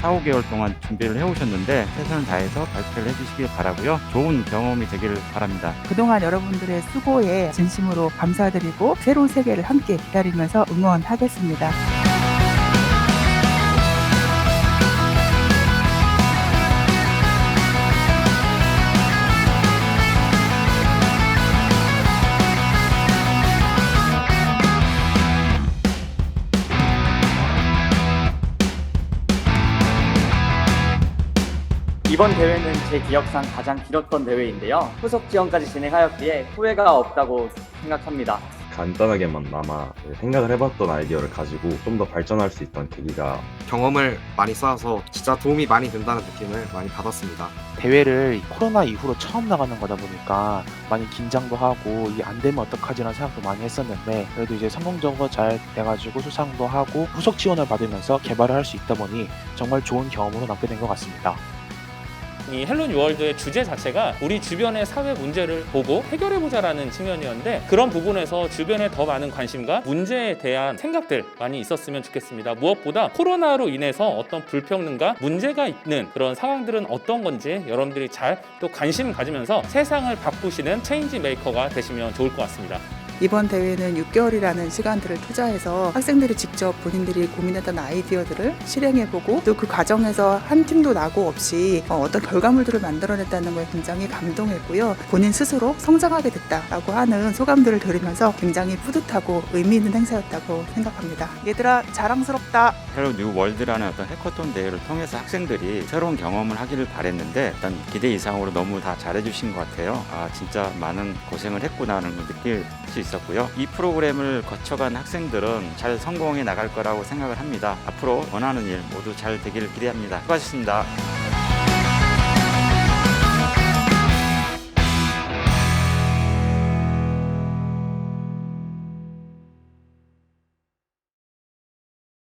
4, 5개월 동안 준비를 해오셨는데 최선을 다해서 발표를 해주시길 바라고요. 좋은 경험이 되기를 바랍니다. 그동안 여러분들의 수고에 진심으로 감사드리고 새로운 세계를 함께 기다리면서 응원하겠습니다. 이번 대회는 제 기억상 가장 길었던 대회인데요. 후속 지원까지 진행하였기에 후회가 없다고 생각합니다. 간단하게만나마 생각을 해봤던 아이디어를 가지고 좀 더 발전할 수 있던 계기가 경험을 많이 쌓아서 진짜 도움이 많이 된다는 느낌을 많이 받았습니다. 대회를 코로나 이후로 처음 나가는 거다 보니까 많이 긴장도 하고 이게 안 되면 어떡하지라는 생각도 많이 했었는데 그래도 이제 성공적으로 잘 돼가지고 수상도 하고 후속 지원을 받으면서 개발을 할 수 있다 보니 정말 좋은 경험으로 남게 된 것 같습니다. 이 헬로 유월드의 주제 자체가 우리 주변의 사회 문제를 보고 해결해보자라는 측면이었는데 그런 부분에서 주변에 더 많은 관심과 문제에 대한 생각들 많이 있었으면 좋겠습니다. 무엇보다 코로나로 인해서 어떤 불평등과 문제가 있는 그런 상황들은 어떤 건지 여러분들이 잘 또 관심 가지면서 세상을 바꾸시는 체인지 메이커가 되시면 좋을 것 같습니다. 이번 대회는 6개월이라는 시간들을 투자해서 학생들이 직접 본인들이 고민했던 아이디어들을 실행해보고 또 그 과정에서 한 팀도 나고 없이 어, 어떤 결과물들을 만들어냈다는 거에 굉장히 감동했고요. 본인 스스로 성장하게 됐다라고 하는 소감들을 들으면서 굉장히 뿌듯하고 의미 있는 행사였다고 생각합니다. 얘들아 자랑스럽다. 헬로 뉴 월드라는 어떤 해커톤 대회를 통해서 학생들이 새로운 경험을 하기를 바랬는데 일단 기대 이상으로 너무 다 잘해주신 것 같아요. 아 진짜 많은 고생을 했구나는 걸 느낄 수 있었고요. 이 프로그램을 거쳐간 학생들은 잘 성공해 나갈 거라고 생각을 합니다. 앞으로 원하는 일 모두 잘 되기를 기대합니다. 수고하셨습니다.